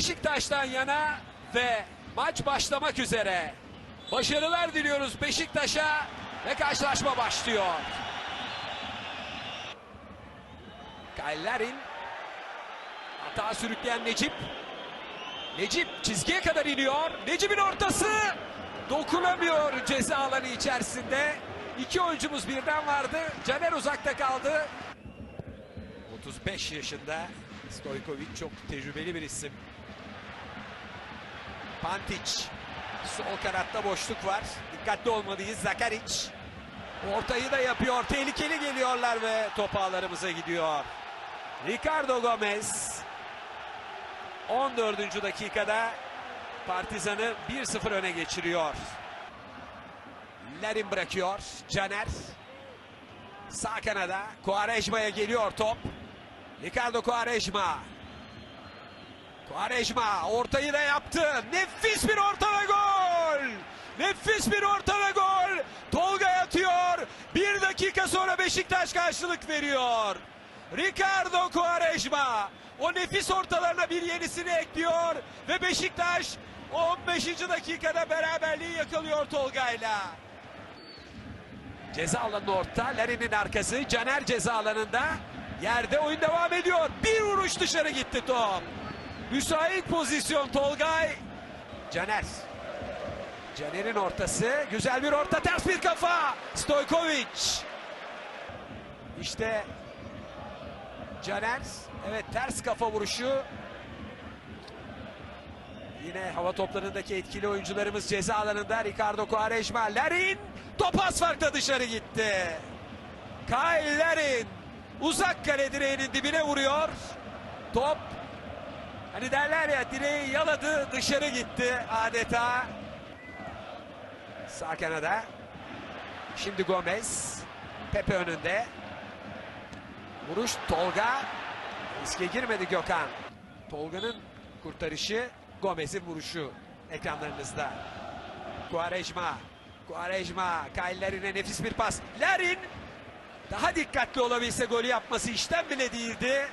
Beşiktaş'tan yana ve maç başlamak üzere. Başarılar diliyoruz Beşiktaş'a ve karşılaşma başlıyor. Kaylerin hata sürükleyen Necip. Necip çizgiye kadar iniyor. Necip'in ortası dokunamıyor ceza alanı içerisinde. İki oyuncumuz birden vardı. Caner uzakta kaldı. 35 yaşında Stojkovic çok tecrübeli bir isim. Pantic. Sol kanatta boşluk var. Dikkatli olmalıyız. Zakaric. Ortayı da yapıyor. Tehlikeli geliyorlar ve top ağlarımıza gidiyor. Ricardo Gomez. 14. dakikada Partizan'ı 1-0 öne geçiriyor. Larin bırakıyor. Caner. Sağ kanada. Quaresma'ya geliyor top. Ricardo Quaresma. Quaresma ortayı da yaptı. Nefis bir orta ve gol. Nefis bir orta ve gol. Tolga atıyor. Bir dakika sonra Beşiktaş karşılık veriyor. Ricardo Quaresma o nefis ortalarına bir yenisini ekliyor ve Beşiktaş 15. dakikada beraberliği yakalıyor Tolga'yla. Ceza alanı orta. Larin'in arkası. Caner ceza alanında. Yerde oyun devam ediyor. Bir vuruş dışarı gitti top. Müsait pozisyon Tolgay. Caner. Caner'in ortası. Güzel bir orta. Ters bir kafa. Stojkovic. İşte Caner. Evet ters kafa vuruşu. Yine hava toplarındaki etkili oyuncularımız ceza alanında. Ricardo Quaresma. Larin. Top az farkla dışarı gitti. Kyle Larin. Uzak kale direğinin dibine vuruyor. Top hani derler ya direği yaladı dışarı gitti adeta. Sağ kanada. Şimdi Gomez. Pepe önünde. Vuruş Tolga. Riske girmedi Gökhan. Tolga'nın kurtarışı Gomez'in vuruşu ekranlarınızda. Quaresma. Quaresma. Kyle nefis bir pas. Larin daha dikkatli olabilse golü yapması işten bile değildi.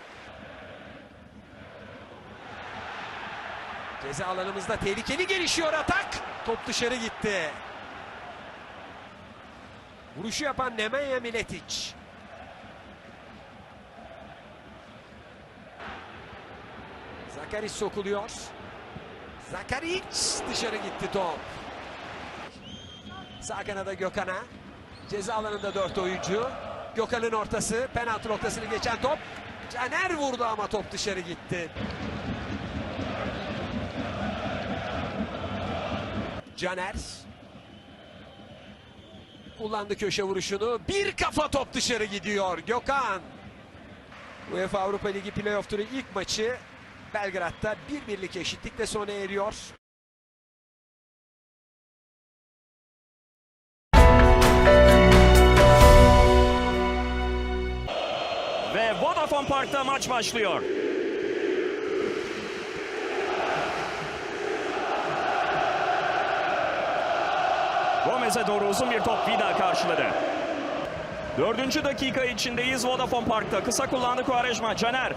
Ceza alanımızda tehlikeli gelişiyor atak. Top dışarı gitti. Vuruşu yapan Nemanja Miletic. Zakaric sokuluyor. Zakaric dışarı gitti top. Sağ kanada Gökhan'a. Ceza alanında dört oyuncu. Gökhan'ın ortası. Penaltı noktasını geçen top. Caner vurdu ama top dışarı gitti. Caner. Kullandı köşe vuruşunu. Bir kafa top dışarı gidiyor. Gökhan. UEFA Avrupa Ligi playoff turu ilk maçı Belgrad'da bir birlik eşitlikle sona eriyor. Ve Vodafone Park'ta maç başlıyor. Gomez'e doğru uzun bir top Vida karşıladı. Dördüncü dakika içindeyiz Vodafone Park'ta. Kısa kullandı Quaresma. Caner.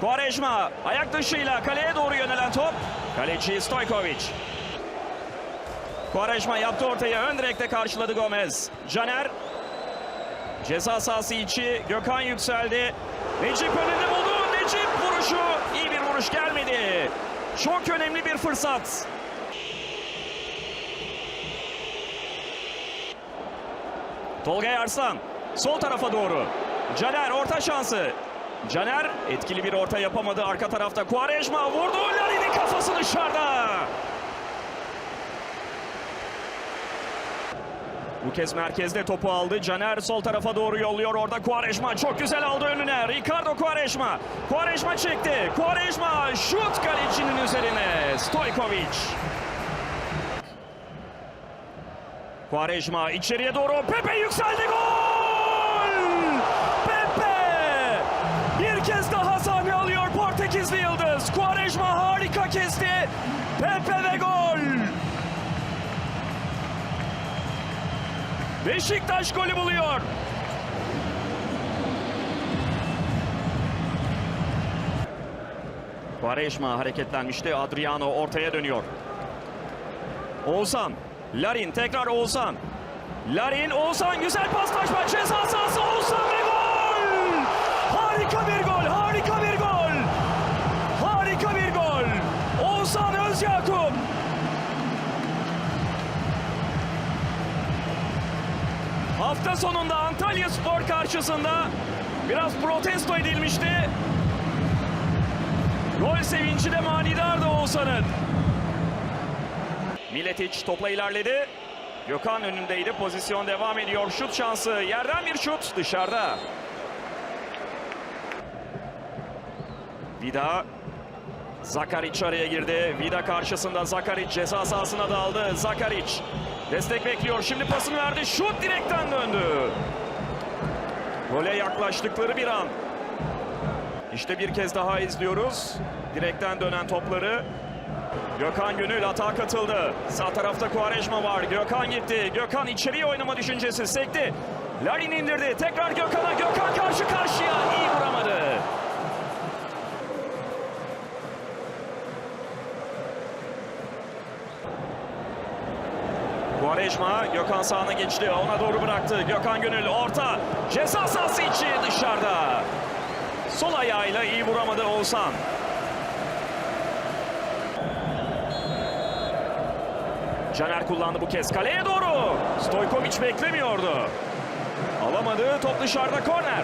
Quaresma ayak dışıyla kaleye doğru yönelen top. Kaleci Stojkovic. Quaresma yaptı ortaya. Ön direkte karşıladı Gomez. Caner Ceza sahası içi Gökhan yükseldi. Necip önünde buldu. Necip vuruşu. iyi bir vuruş gelmedi. Çok önemli bir fırsat. Tolgay Arslan sol tarafa doğru. Caner orta şansı. Caner etkili bir orta yapamadı. Arka tarafta Quaresma vurdu. Larin'in kafası dışarıda. Bu kez merkezde topu aldı. Caner sol tarafa doğru yolluyor. Orada Quaresma çok güzel aldı önüne. Ricardo Quaresma. Quaresma çekti. Quaresma şut kalecinin üzerine. Stojkovic. Quaresma içeriye doğru. Pepe yükseldi. Gol! Pepe! Bir kez daha sahne alıyor Portekizli Yıldız. Quaresma harika kesti. Pepe ve gol! Beşiktaş golü buluyor. Quaresma hareketlenmişti. Adriano ortaya dönüyor. Oğuzhan. Larin tekrar Oğuzhan. Larin Oğuzhan güzel paslaşma ceza sahası Oğuzhan ve gol! Harika bir gol, harika bir gol! Harika bir gol! Oğuzhan Özyakup! Hafta sonunda Antalya Spor karşısında biraz protesto edilmişti. Gol sevinci de manidardı Oğuzhan'ın. Miletic topla ilerledi. Gökhan önündeydi. Pozisyon devam ediyor. Şut şansı. Yerden bir şut dışarıda. Vida Zakaric araya girdi. Vida karşısında Zakaric ceza sahasına daldı. Zakaric destek bekliyor. Şimdi pasını verdi. Şut direkten döndü. Gole yaklaştıkları bir an. İşte bir kez daha izliyoruz. Direkten dönen topları. Gökhan Gönül atağa katıldı. Sağ tarafta Quaresma var. Gökhan gitti. Gökhan içeriye oynama düşüncesi sekti. Larin indirdi. Tekrar Gökhan'a. Gökhan karşı karşıya. iyi vuramadı. Quaresma Gökhan sağına geçti. Ona doğru bıraktı. Gökhan Gönül orta. Ceza sahası içi dışarıda. Sol ayağıyla iyi vuramadı Oğuzhan. Caner kullandı bu kez kaleye doğru. Stojkovic beklemiyordu. Alamadı top dışarıda korner.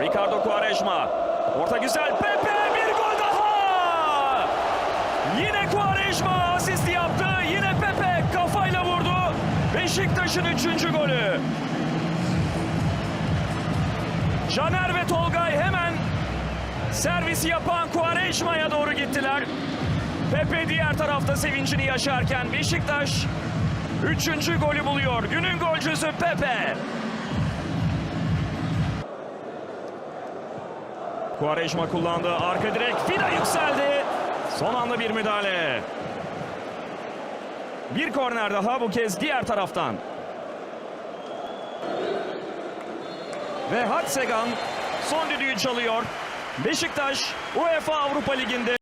Ricardo Quaresma. Orta güzel. Pepe bir gol daha. Yine Quaresma asist yaptı. Yine Pepe kafayla vurdu. Beşiktaş'ın üçüncü golü. Caner ve Tolgay hemen servisi yapan Quaresma'ya doğru gittiler. Pepe diğer tarafta sevincini yaşarken Beşiktaş üçüncü golü buluyor. Günün golcüsü Pepe. Quaresma kullandı. Arka direk Fida yükseldi. Son anda bir müdahale. Bir korner daha bu kez diğer taraftan. Ve Hatsegan son düdüğü çalıyor. Beşiktaş UEFA Avrupa Ligi'nde